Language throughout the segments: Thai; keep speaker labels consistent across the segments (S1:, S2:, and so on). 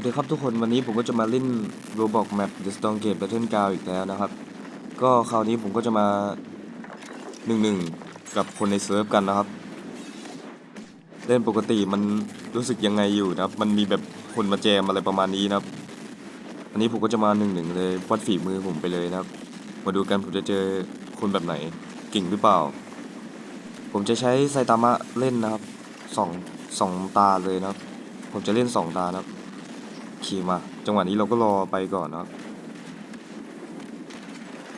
S1: วัสดีครับทุกคนวันนี้ผมก็จะมาเล่น Roblox Map The Stone Gate Battle Ground อีกแล้วนะครับ ก็คราวนี้ผมก็จะมาหนึ่งหนึ่งกับคนในเซิร์ฟกันนะครับ เล่นปกติมันรู้สึกยังไงอยู่นะครับ มันมีแบบคนมาแจมอะไรประมาณนี้นะครับ อันนี้ผมก็จะมาหนึ่งหนึ่งเลยวัดฝีมือผมไปเลยนะครับ มาดูกันผมจะเจอคนแบบไหนเก่งหรือเปล่า ผมจะใช้ไซตามะเล่นนะครับสองสองตาเลยนะครับ ผมจะเล่นสองตานะครับ ขี่มา จังหวะนี้เราก็รอไปก่อนนะครับ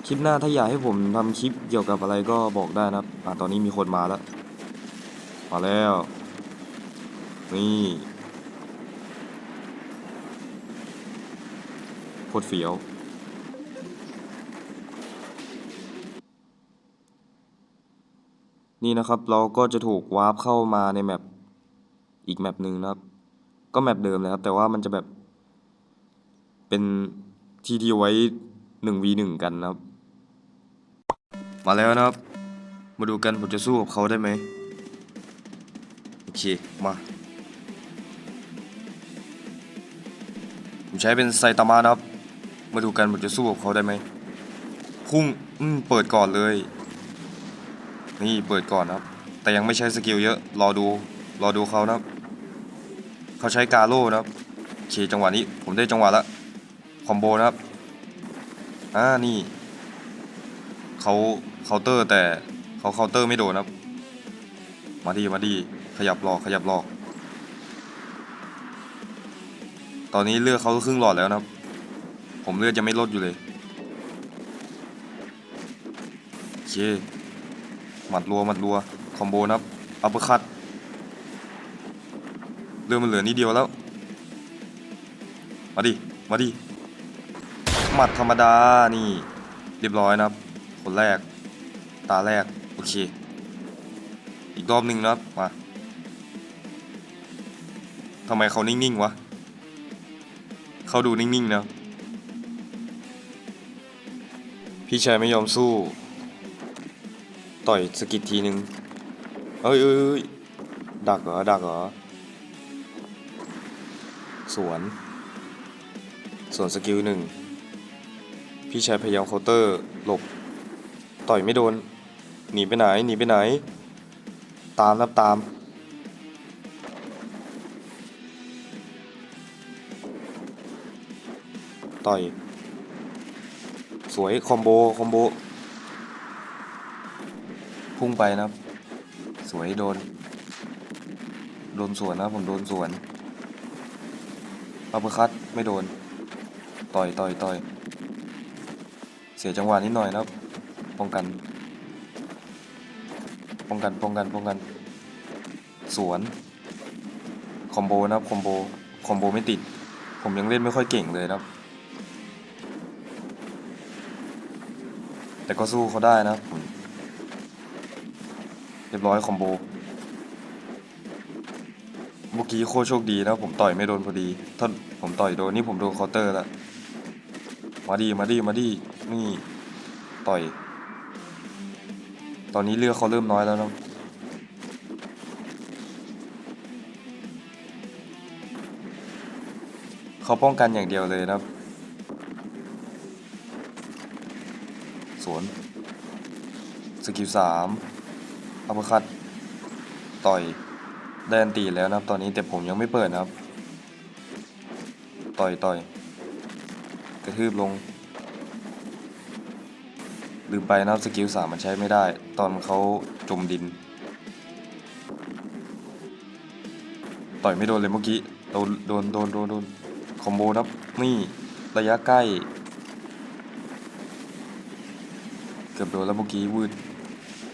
S1: คลิปหน้าถ้าอยากให้ผมทำคลิปเกี่ยวกับอะไรก็บอกได้นะครับอ่าตอนนี้มีคนมาแล้ว มาแล้ว นี่โคตรเฟี้ยว นี่นะครับเราก็จะถูกวาร์ปเข้ามาในแมปอีกแมปหนึ่งนะครับ ก็แมปเดิมเลยครับ แต่ว่ามันจะแบบ เป็นที่ที่ไว้หนึ่ง v หนึ่งกันนะครับ มาแล้วนะครับ มาดูกันผมจะสู้กับเขาได้ไหมโอเค มา ผมใช้เป็นไซตามะนะครับ มาดูกันผมจะสู้กับเขาได้ไหมพุ่งอืมเปิดก่อนเลย นี่เปิดก่อนครับ แต่ยังไม่ใช้สกิลเยอะ รอดู รอดูเขานะครับ เขาใช้กาโร่นะครับโอเคจังหวะนี้ผมได้จังหวะละค อมโบนะครับ อ่า นี่ เขาเคาน์เตอร์แต่เขาเคาน์เตอร์ไม่โดนนะครับ มาดีมาดี ขยับหลอกขยับหลอก ตอนนี้เลือดเขาครึ่งหลอดแล้วนะครับ ผมเลือดจะไม่ลดอยู่เลยโอเคหมัดรัวหมัดรัว คอมโบนะครับ อัปเปอร์คัตเรือมันเหลือนิดเดียวแล้ว มาดิ มาดิ หมัดธรรมดานี่ เรียบร้อยนะครับ คนแรก ตาแรก โอเค อีกรอบหนึ่งนะครับมาทำไมเขานิ่งๆวะเขาดูนิ่งๆนะพี่ชายไม่ยอมสู้ ต่อยสกิดทีนึงเอ้ยเอ้ยดักเหรอดักเหรอสวน สวนสกิลหนึ่ง พี่ชายพยายามเคาน์เตอร์หลบ ต่อยไม่โดน หนีไปไหน หนีไปไหน ตามรับตาม ต่อย สวย คอมโบ คอมโบ พุ่งไปนะครับ สวยโดน โดนสวนนะผมโดนสวนอัปเปอร์คัตไม่โดน ต่อยต่อยต่อย เสียจังหวะนิดหน่อยนะป้องกัน ป้องกันป้องกันป้องกัน สวน คอมโบนะครับคอมโบ คอมโบไม่ติด ผมยังเล่นไม่ค่อยเก่งเลยนะครับ แต่ก็สู้เขาได้นะผมเรียบร้อยคอมโบ เมื่อกี้โคโชคดีนะผมต่อยไม่โดนพอดี ถ้าผมต่อยโดนนี่ผมโดนเคาน์เตอร์ล้วมาดีมาดีมาดี นี่ต่อย ตอนนี้เลือดเขาเริ่มน้อยแล้วนะเขาป้องกันอย่างเดียวเลยนะครับ สวน สกิลสามอัปคัตต่อยได้อันตีแล้วนะครับ ตอนนี้แต่ผมยังไม่เปิดนะครับ ต่อยต่อยกระทืบลง ลืมไปนะครับสกิลสามมันใช้ไม่ได้ ตอนเขาจมดิน ต่อยไม่โดนเลยเมื่อกี้ โดน โดน โดน โดน โดน คอมโบนับนี่ ระยะใกล้ เกือบโดนแล้วเมื่อกี้วืด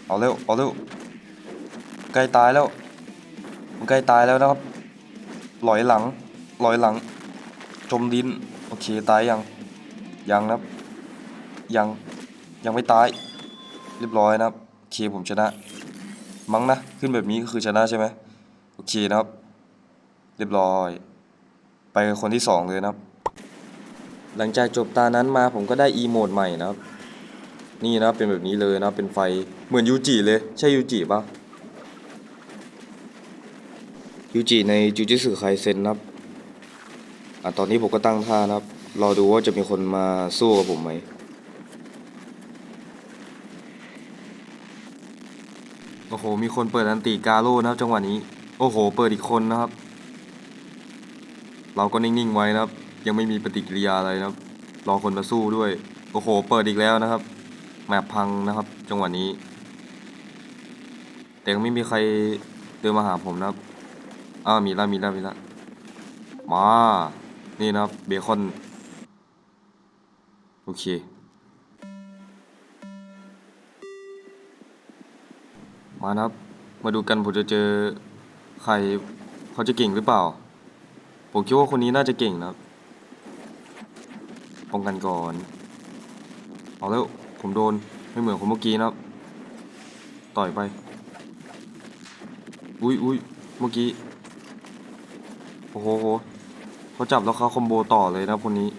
S1: เอาเร็ว เอาเร็ว ใกล้ตายแล้ว มันใกล้ตายแล้วนะครับ ลอยหลัง ลอยหลัง จมดิน โอเค ตายยัง ยังนะครับ ยัง ยังไม่ตาย เรียบร้อยนะครับโอเคผมชนะ มั้งนะ ขึ้นแบบนี้ก็คือชนะใช่ไหมโอเคนะครับ เรียบร้อย ไปคนที่สองเลยนะครับ หลังจากจบตานั้นมาผมก็ได้อีโมดใหม่นะครับ นี่นะเป็นแบบนี้เลยนะเป็นไฟเหมือนยูจิเลย ใช่ยูจิปะยูจิในจูจิสึไคเซนนะครับอะตอนนี้ผมก็ตั้งท่านะครับ รอดูว่าจะมีคนมาสู้กับผมไหม อ้โห มีคนเปิดอันติกาโร่นะครับจังหวะนี้ โอ้โห เปิดอีกคนนะครับ เราก็นิ่งๆไว้นะครับ ยังไม่มีปฏิกิริยาอะไรนะครับ รอคนมาสู้ด้วย โอ้โห เปิดอีกแล้วนะครับ แมปพังนะครับ จังหวะนี้ แต่ยังไม่มีใครเดินมาหาผมนะครับ อ้าวมีล้วมีล้วมีล้วมา นี่นะครับ เบคอน โอเค มานะครับ มาดูกันผมจะเจอใครเขาจะเก่งหรือเปล่า ผมคิดว่าคนนี้น่าจะเก่งนะครับ ป้องกันก่อน เอาแล้วผมโดนไม่เหมือนคนเมื่อกี้นะครับ ต่อยไป อุ้ยอุ้ยเมื่อกี้โอ้โหเขาจับแล้วเขาคอมโบต่อเลยนะครับคนนี้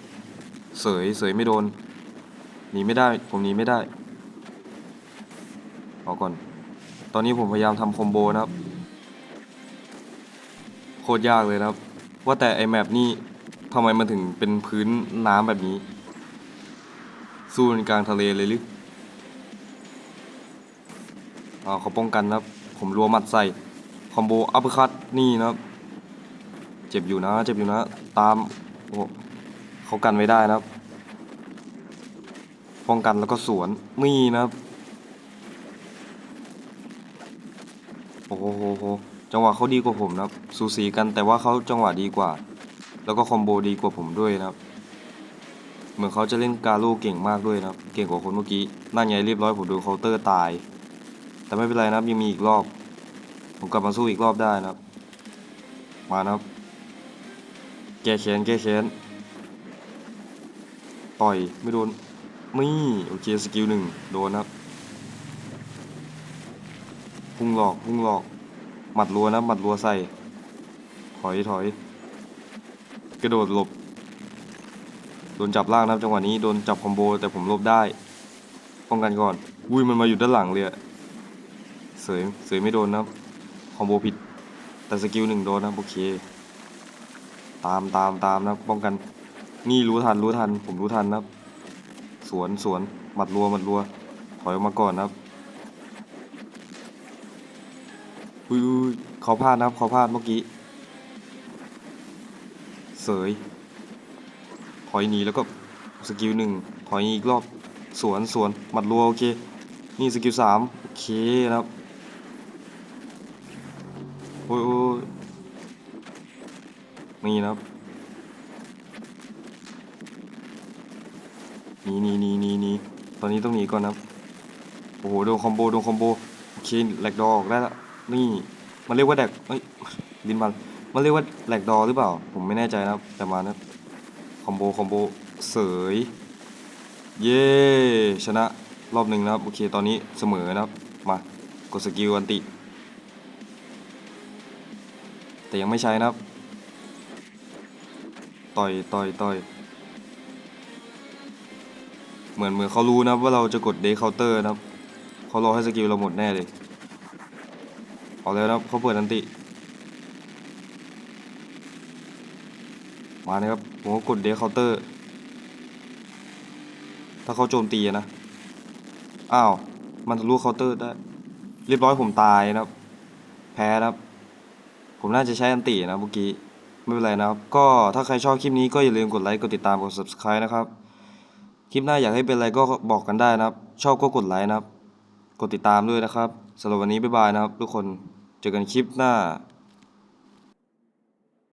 S1: เสยเสยไม่โดนหนีไม่ได้ ผมหนีไม่ได้เอาก่อน ตอนนี้ผมพยายามทำคอมโบนะครับ โคตรยากเลยนะครับ ว่าแต่ไอแมปนี่ทำไมมันถึงเป็นพื้นน้ำแบบนี้ สู้ในกลางทะเลเลยหรืออ่าเขาป้องกันนะครับ ผมรัวหมัดใส่คอมโบอัปคัตนี่นะครับ เจ็บอยู่นะ เจ็บอยู่นะ ตามโอ้เขากันไว้ได้นะครับ ป้องกันแล้วก็สวนนี่นะครับ โอ้โหโหโหจังหวะเขาดีกว่าผมนะครับสูสีกันแต่ว่าเขาจังหวะดีกว่า แล้วก็คอมโบดีกว่าผมด้วยนะครับ เหมือนเขาจะเล่นกาโลูเก่งมากด้วยนะครับ เก่งกว่าคนเมื่อกี้นั่นไงเรียบร้อยผมโดนเคาน์เตอร์ตาย แต่ไม่เป็นไรนะครับยังมีอีกรอบ ผมกลับมาสู้อีกรอบได้นะครับ มานะครับ แก้แค้นแก้แค้นต่อยไม่โดนนี่โอเคสกิลหนึ่งโดนนะครับ พุ่งหลอกพุ่งหลอก หมัดรัวนะหมัดรัวใส่ ถอยถอย กระโดดหลบ โดนจับล่างนะจังหวะนี้โดนจับคอมโบแต่ผมหลบได้ ป้องกันก่อนอุ้ยมันมาอยู่ด้านหลังเลยอะเสยเสยไม่โดนนะคอมโบผิด แต่สกิลหนึ่งโดนนะโอเค ตามตามตามนะป้องกัน นี่รู้ทันรู้ทัน ผมรู้ทันนะสวนสวนหมัดรัวหมัดรัว ถอยออกมาก่อนนะครับ อุ้ยอุ้ยเขาพลาดนะครับเขาพลาดเมื่อกี้เสยถอยหนีแล้วก็สกิลหนึ่งถอยอีกรอบสวนสวนหมัดรัวโอเค นี่สกิลสามโอเคนะครับโอ้ยโอ้ยนี่นะครับหนีหนีหนีหนีหนีตอนนี้ต้องหนีก่อนนะครับโอ้โหโดนคอมโบโดนคอมโบโอเคแหลกดอออกได้ละ นี่มันเรียกว่าแดกเอ้ยลินมันมันเรียกว่าแหลกดอหรือเปล่า ผมไม่แน่ใจนะครับ แต่มานะคอมโบคอมโบเสยเย้ชนะรอบหนึ่งนะครับ โอเคตอนนี้เสมอนะครับ มากดสกิลอันติ แต่ยังไม่ใช้นะครับ ต่อยต่อยต่อยเหมือนเหมือนเขารู้นะว่าเราจะกดเดคเคาน์เตอร์นะครับเขารอให้สกิลเราหมดแน่เลย เอาแล้วนะครับเขาเปิดอันติ มาเนะครับ ผมก็กดเดคเคาน์เตอร์ ถ้าเขาโจมตีนะ อ้าว มันทะลุเคาน์เตอร์ได้ เรียบร้อยผมตายนะครับ แพ้นะครับ ผมน่าจะใช้อันตินะเมื่อกี้ไม่เป็นไรนะครับ ก็ถ้าใครชอบคลิปนี้ก็อย่าลืมกดไลค์ กดติดตาม กด subscribe นะครับ คลิปหน้าอยากให้เป็นอะไรก็บอกกันได้นะครับ ชอบก็กดไลค์นะครับ กดติดตามด้วยนะครับสำหรับวันนี้บ๊ายบายนะครับทุกคนเจอกันคลิปหน้า